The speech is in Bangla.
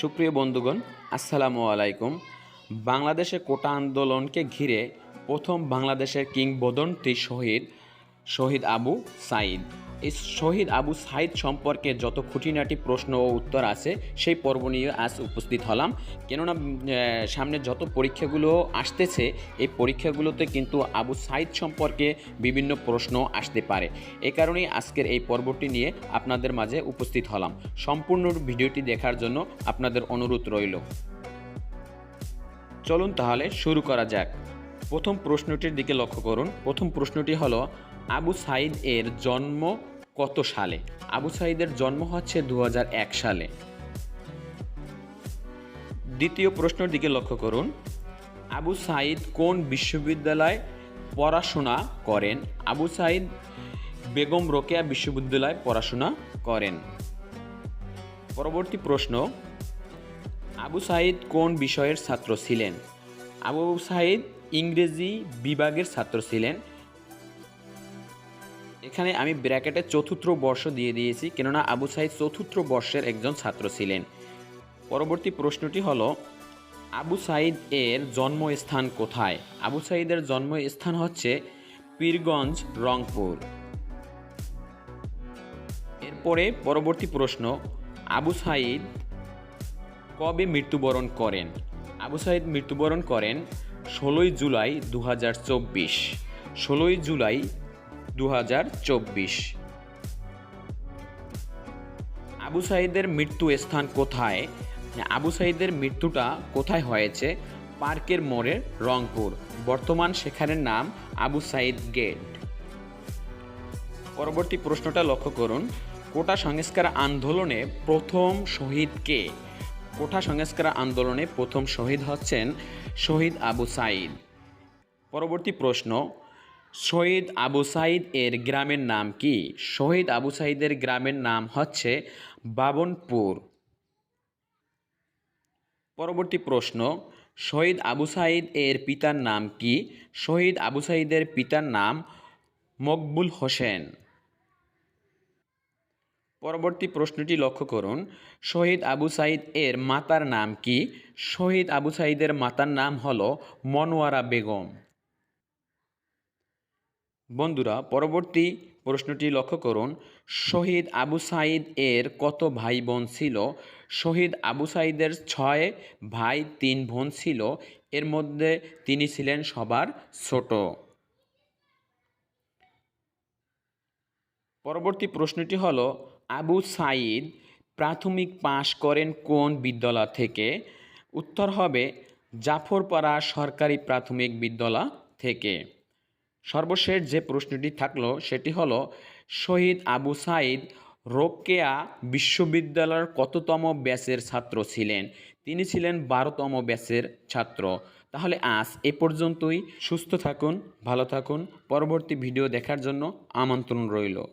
সুপ্রিয় বন্ধুগণ, আসসালামু আলাইকুম। বাংলাদেশে কোটা আন্দোলনকে ঘিরে প্রথম বাংলাদেশের কিংবদন্তি শহীদ শহীদ আবু সাইদ এই শহীদ আবু সাইদ সম্পর্কে যত খুঁটিনাটি প্রশ্ন ও উত্তর আছে, সেই পর্ব নিয়ে আজ উপস্থিত হলাম। কেননা সামনে যত পরীক্ষাগুলো আসতেছে, এই পরীক্ষাগুলোতে কিন্তু আবু সাইদ সম্পর্কে বিভিন্ন প্রশ্ন আসতে পারে। এ কারণেই আজকের এই পর্বটি নিয়ে আপনাদের মাঝে উপস্থিত হলাম। সম্পূর্ণ ভিডিওটি দেখার জন্য আপনাদের অনুরোধ রইল। চলুন তাহলে শুরু করা যাক। প্রথম প্রশ্নটির দিকে লক্ষ্য করুন। প্রথম প্রশ্নটি হলো, আবু সাইদ এর জন্ম কত সালে? আবু সাইদের জন্ম হচ্ছে দু হাজার এক সালে। দ্বিতীয় প্রশ্নের দিকে লক্ষ্য করুন। আবু সাইদ কোন বিশ্ববিদ্যালয়ে পড়াশোনা করেন? আবু সাইদ বেগম রোকেয়া বিশ্ববিদ্যালয়ে পড়াশোনা করেন। পরবর্তী প্রশ্ন, আবু সাইদ কোন বিষয়ের ছাত্র ছিলেন? আবু সাইদ ইংরেজি বিভাগের ছাত্র ছিলেন। এখানে আমি ব্র্যাকেটে চতুর্থ বর্ষ দিয়ে দিয়েছি, কেননা আবু সাইদ চতুর্থ বর্ষের একজন ছাত্র ছিলেন। পরবর্তী প্রশ্নটি হলো, আবু সাইদ এর জন্মস্থান কোথায়? আবু সাইদের জন্মস্থান হচ্ছে পীরগঞ্জ, রংপুর। এরপরে পরবর্তী প্রশ্ন, আবু সাইদ কবে মৃত্যুবরণ করেন? আবু সাইদ মৃত্যুবরণ করেন ষোলোই জুলাই দু হাজার চব্বিশ। ষোলোই জুলাই দু হাজার চব্বিশ। আবু সাইদের মৃত্যু স্থান কোথায়? আবু সাইদের মৃত্যুটা কোথায় হয়েছে? পার্কের মোড়ে রংপুর। বর্তমান সেখানের নাম আবু সাইদ গেট। পরবর্তী প্রশ্নটা লক্ষ্য করুন। কোটা সংস্কার আন্দোলনে প্রথম শহীদ কে? কোটা সংস্কার আন্দোলনে প্রথম শহীদ হচ্ছেন শহীদ আবু সাইদ। পরবর্তী প্রশ্ন, শহীদ আবু সাইদ এর গ্রামের নাম কি? শহীদ আবু সাইদের গ্রামের নাম হচ্ছে বাবনপুর। পরবর্তী প্রশ্ন, শহীদ আবু সাইদ এর পিতার নাম কি? শহীদ আবু সাইদের পিতার নাম মকবুল হোসেন। পরবর্তী প্রশ্নটি লক্ষ্য করুন। শহীদ আবু সাইদ এর মাতার নাম কি? শহীদ আবু সাইদের মাতার নাম হলো মনোয়ারা বেগম। বন্ধুরা, পরবর্তী প্রশ্নটি লক্ষ্য করুন। শহীদ আবু সাইদ এর কত ভাই বোন ছিল? শহীদ আবু সাইদের ছয় ভাই, তিন বোন ছিল। এর মধ্যে তিনি ছিলেন সবার ছোট। পরবর্তী প্রশ্নটি হলো আবু সাইদ প্রাথমিক পাশ করেন কোন বিদ্যালয় থেকে? উত্তর হবে জাফরপাড়া সরকারি প্রাথমিক বিদ্যালয় থেকে। সর্বশেষ যে প্রশ্নটি থাকল সেটি হলো, শহীদ আবু সাইদ রোকেয়া বিশ্ববিদ্যালয়ের কততম ব্যাচের ছাত্র ছিলেন? তিনি ছিলেন বারোতম ব্যাচের ছাত্র। তাহলে আজ এ পর্যন্তই। সুস্থ থাকুন, ভালো থাকুন। পরবর্তী ভিডিও দেখার জন্য আমন্ত্রণ রইল।